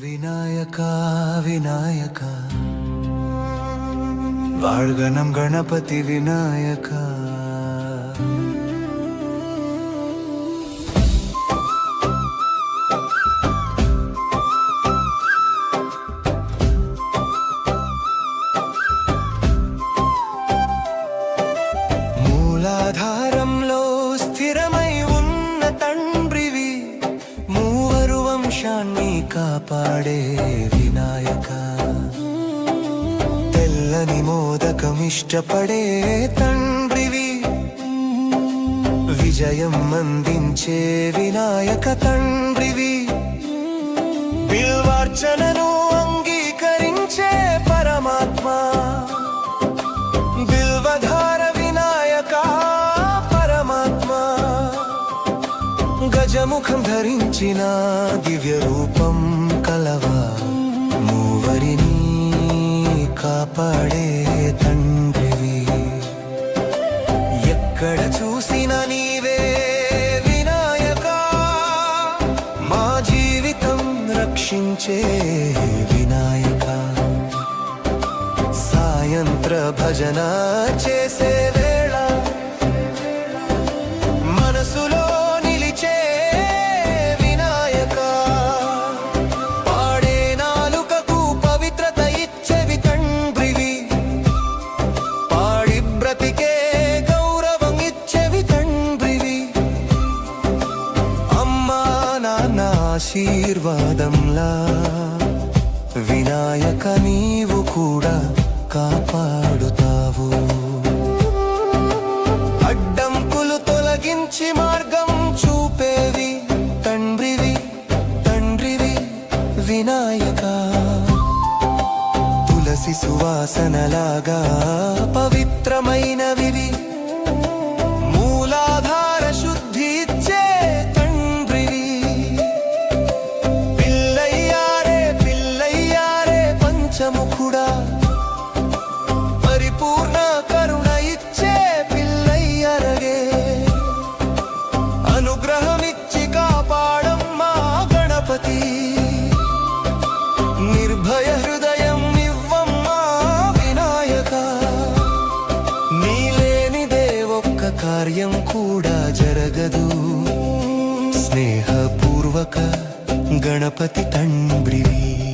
विनायका विनायका। वाड़गनम गणपति विनायका। धारा దేశాన్ని కాపాడే వినాయక. తెల్లని మోదకమిష్టపడే తండ్రివి. విజయం అందించే వినాయక తండ్రివి. బిల్వార్చన గజముఖం ధరించిన దివ్య రూపం కలవా. మూవరిని కాపాడే తండ్రివి. ఎక్కడ చూసిన నీవే వినాయక. మా జీవితం రక్షించే వినాయక. సాయంత్ర భజన చేసే ఆశీర్వాదంలా వినాయక నీవు కూడా కాపాడుతావు. అడ్డంకులు తొలగించి మార్గం చూపేవి తండ్రివి తండ్రివి వినాయక. తులసి సువాసనలాగా పవిత్రమైనవివి గణపతి నిర్భయ హృదయం ఇవ్వమ్మా వినాయక. నీలేనిదే ఒక్క కార్యం కూడా జరగదు. స్నేహపూర్వక గణపతి తండ్రివి.